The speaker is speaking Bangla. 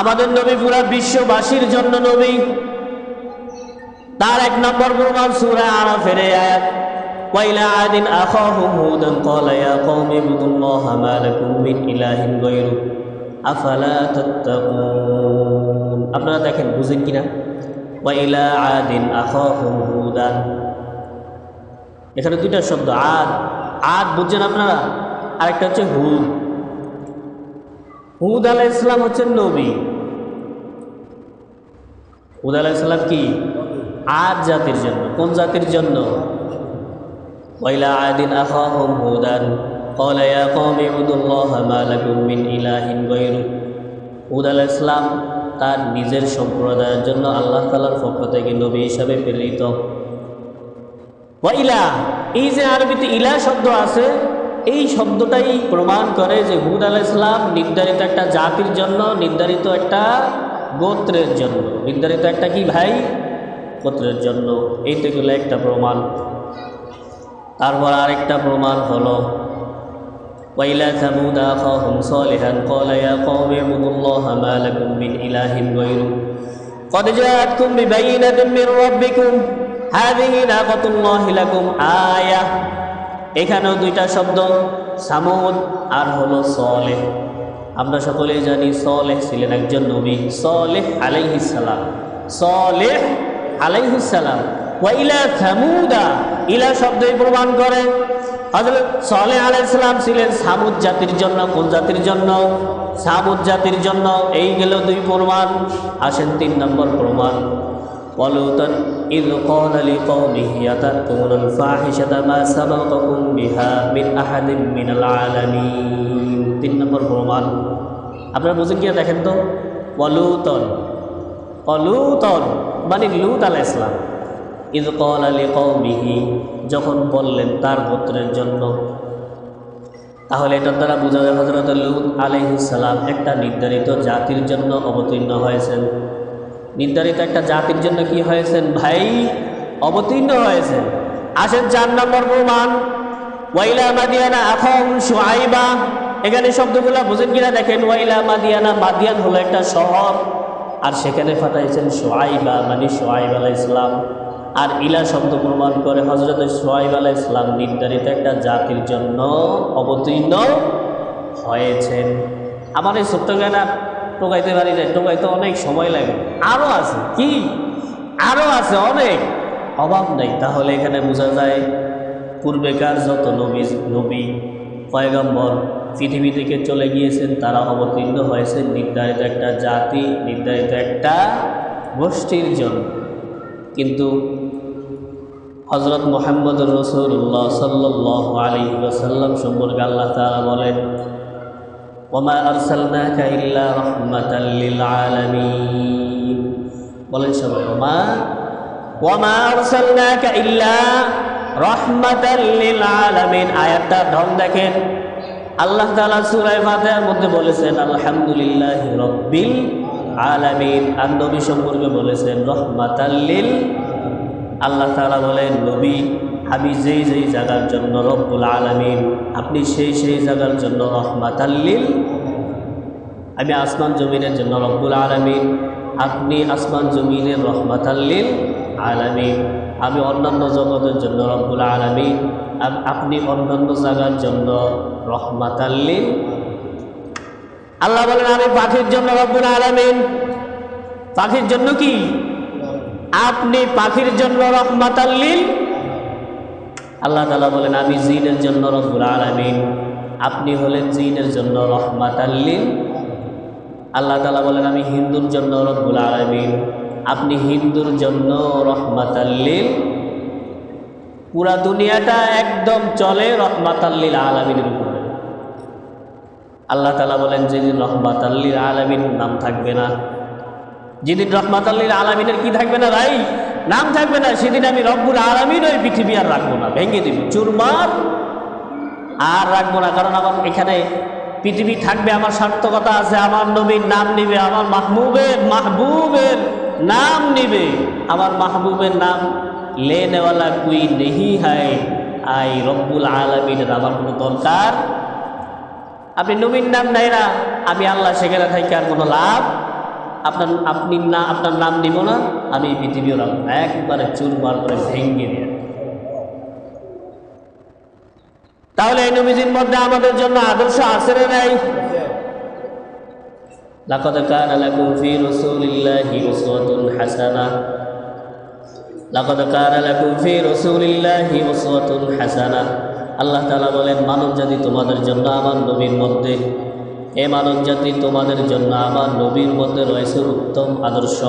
আমাদের নবী পুরা বিশ্ববাসীর জন্য নবী তার এক নম্বর প্রমাণ সুরা আরাফের এই আয়াত وإلى عاد أخاهم هودا قال يا قوم اعبدوا الله ما لكم من إله غيره أفلا تتقون আপনারা দেখেন বুঝেন কিনা وإلى عاد أخاهم هودا এখানে দুইটা শব্দ আদ আদ বুঝছেন আপনারা আরেকটা হচ্ছে হুদ হুদ আলাহ ইসলাম হচ্ছেন নবী হুদ আলাহ ইসলাম কি আদ জাতির জন্য কোন জাতির জন্য وإلى عاد أخاهم هودا قال يا قوم اعبدوا الله ما لكم من إله غيره হুদ আলাহ ইসলাম তার নিজের সম্প্রদায়ের জন্য আল্লাহ তালার পক্ষ থেকে নবী হিসাবে প্রেরিত ওয়াইলা এই যে আরবিতে ইলা শব্দ আছে এই শব্দটাই প্রমাণ করে যে হুদ আলাহ ইসলাম নির্ধারিত একটা জাতির জন্য নির্ধারিত একটা গোত্রের জন্য নির্ধারিত একটা কি ভাই গোত্রের জন্য এইটা গেলে একটা প্রমাণ তারপর আরেকটা প্রমাণ হলো وإلى ثمود أخاهم صالحا قال يا قوم اعبدوا الله ما لكم من إله غيره قد جاءتكم ببينة من ربكم هذه ناقة الله لكم آية এখানেও দুইটা শব্দ সামুদ আর হলো সলেহ। আমরা সকলেই জানি সলেহ ছিলেন একজন নবী, সলেহ আলাইহিস সালাম। সলেহ আলাইহিস সালাম। ওয়াইলা থামুদা ইলা শব্দই প্রমাণ করে। হজরত সালে আলাইসালাম ছিলেন সামুদ জাতির জন্য, কোন জাতির জন্য? সামুদ জাতির জন্য। এই গেল দুই প্রমাণ। আসেন তিন নম্বর প্রমাণ। ولوطا إذ قال لقومه أتأتون الفاحشة ما سبقكم بها من أحد من العالمين তিন নম্বর প্রমাণ আপনারা বুঝেন কি দেখেন তো অলুতন অলুতন মানে লুত আলাহ ইসলাম ইদ কল আলী কৌমিহি যখন বললেন তার গোত্রের জন্য তাহলে এটার দ্বারা বোঝা যায় হজরত লুত আলহিসাল্লাম একটা নির্ধারিত জাতির জন্য অবতীর্ণ হয়েছেন নির্ধারিত একটা জাতির জন্য কি হয়েছেন? ভাই, অবতীর্ণ হয়েছেন। আসেন চার নম্বর প্রমাণ। ওয়াইলা মাদিয়ানা এখন সোয়াইবা এখানে শব্দগুলো বুঝেন কিনা দেখেন, ওয়াইলা মাদিয়ানা মাদিয়ান হলো একটা শহর, আর সেখানে ফাটাইছেন সোয়াইবা মানে সোয়াইব আলাহ ইসলাম আর ইলা শব্দ প্রমাণ করে হজরত সোয়াইব আলাহ ইসলাম নির্ধারিত একটা জাতির জন্য অবতীর্ণ হয়েছেন। আমার এই ছোট্ট টোকাইতে পারি না টোকাইতে অনেক সময় লাগে। আরও আছে, কি? আরও আছে, অনেক। অভাব নেই। তাহলে এখানে বোঝা যায়, পূর্বেকার যত নবী নবী, পয়গম্বর পৃথিবী থেকে চলে গিয়েছেন, তারা অবতীর্ণ হয়েছেন। নির্ধারিত একটা জাতি, নির্ধারিত একটা গোষ্ঠীর জন্য। কিন্তু হজরত মোহাম্মদ রসুল্লাহ সাল্লাহ আলী ওসাল্লাম সম্পর্কে আল্লাহ তালা বলেন ওমা আরসালনাকা ইল্লা রহমাতাল লিল বলেন সবাই, ওমা ওমা আরসালনাকা ইল্লা রহমাতাল লিল আলামিন দেখেন। আল্লাহ তাআলা সূরা ফাতিহার মধ্যে বলেছেন, আলহামদুলিল্লাহি রব্বিল আলামিন। আর নবী সম্পর্কে বলেছেন, রহমাতাল লিল আল্লাহ তাআলা বলেন, নবী আমি যেই যেই জায়গার জন্য রব্বুল আলমিন, আপনি সেই সেই জায়গার জন্য রহমাতাল্লিল আমি আসমান জমিনের জন্য রব্বুল আলমিন, আপনি আসমান জমিনের রহমাতাল্লিল আলমিন। আমি অন্যান্য জগতের জন্য রব্বুল আলমিন আপনি অন্যান্য জায়গার জন্য রহমাতাল্লিল আল্লাহ বলেন, আমি পাখির জন্য রব্বুল আলমিন। পাখির জন্য কি? আপনি পাখির জন্য রহমাতাল্লিল আল্লাহ তালা বলেন, আমি জিনের জন্য রব্বুল আলমিন। আপনি হলেন জিনের জন্য রহমাত আল্লিন আল্লাহ তালা বলেন, আমি হিন্দুর জন্য রব্বুল আলমিন। আপনি হিন্দুর জন্য রহমাত আল্লিল পুরা দুনিয়াটা একদম চলে রহমাত আল্লিল আলমিনের উপরে। আল্লাহ তালা বলেন, যেদিন রহমাত আল্লিল আলমিন নাম থাকবে না, যেদিন রহমাত আল্লিল আলমিনের কি থাকবে না ভাই? নাম থাকবে না, সেদিন আমি রব্বুল আলমিন ওই পৃথিবী আর রাখব না, ভেঙে দিব। চুরমার আর রাখব না, কারণ আমার এখানে পৃথিবী থাকবে, আমার সার্থকতা আছে, আমার নবীর নাম নিবে, আমার মাহবুবের মাহবুবের নাম নিবে। আমার মাহবুবের নাম লে নেওয়ালা কুই নেহি হায়, আই রব্বুল আলমিনের আমার কোনো দরকার। আপনি নবীর নাম নেয় না, আমি আল্লাহ সেখানে থাকি আর কোনো লাভ আপনার, আপনি না, আপনার নাম নিব না, আমি পৃথিবীও রাখব না একবারে চুরমার করে ভেঙে দিয়ে তাহলে এই নবীজির মধ্যে আমাদের জন্য আদর্শ আছে না নাই? লাকাদ কানা লাকুম ফি রাসূলিল্লাহি উসওয়াতুন হাসানা। লাকাদ কানা লাকুম ফি রাসূলিল্লাহি উসওয়াতুন হাসানা। আল্লাহ তাআলা বলেন মানব জাতি তোমাদের জন্য আমার নবীর মধ্যে এ মানব জাতি তোমাদের জন্য আমার নবীর মধ্যে রয়েছে উত্তম আদর্শ।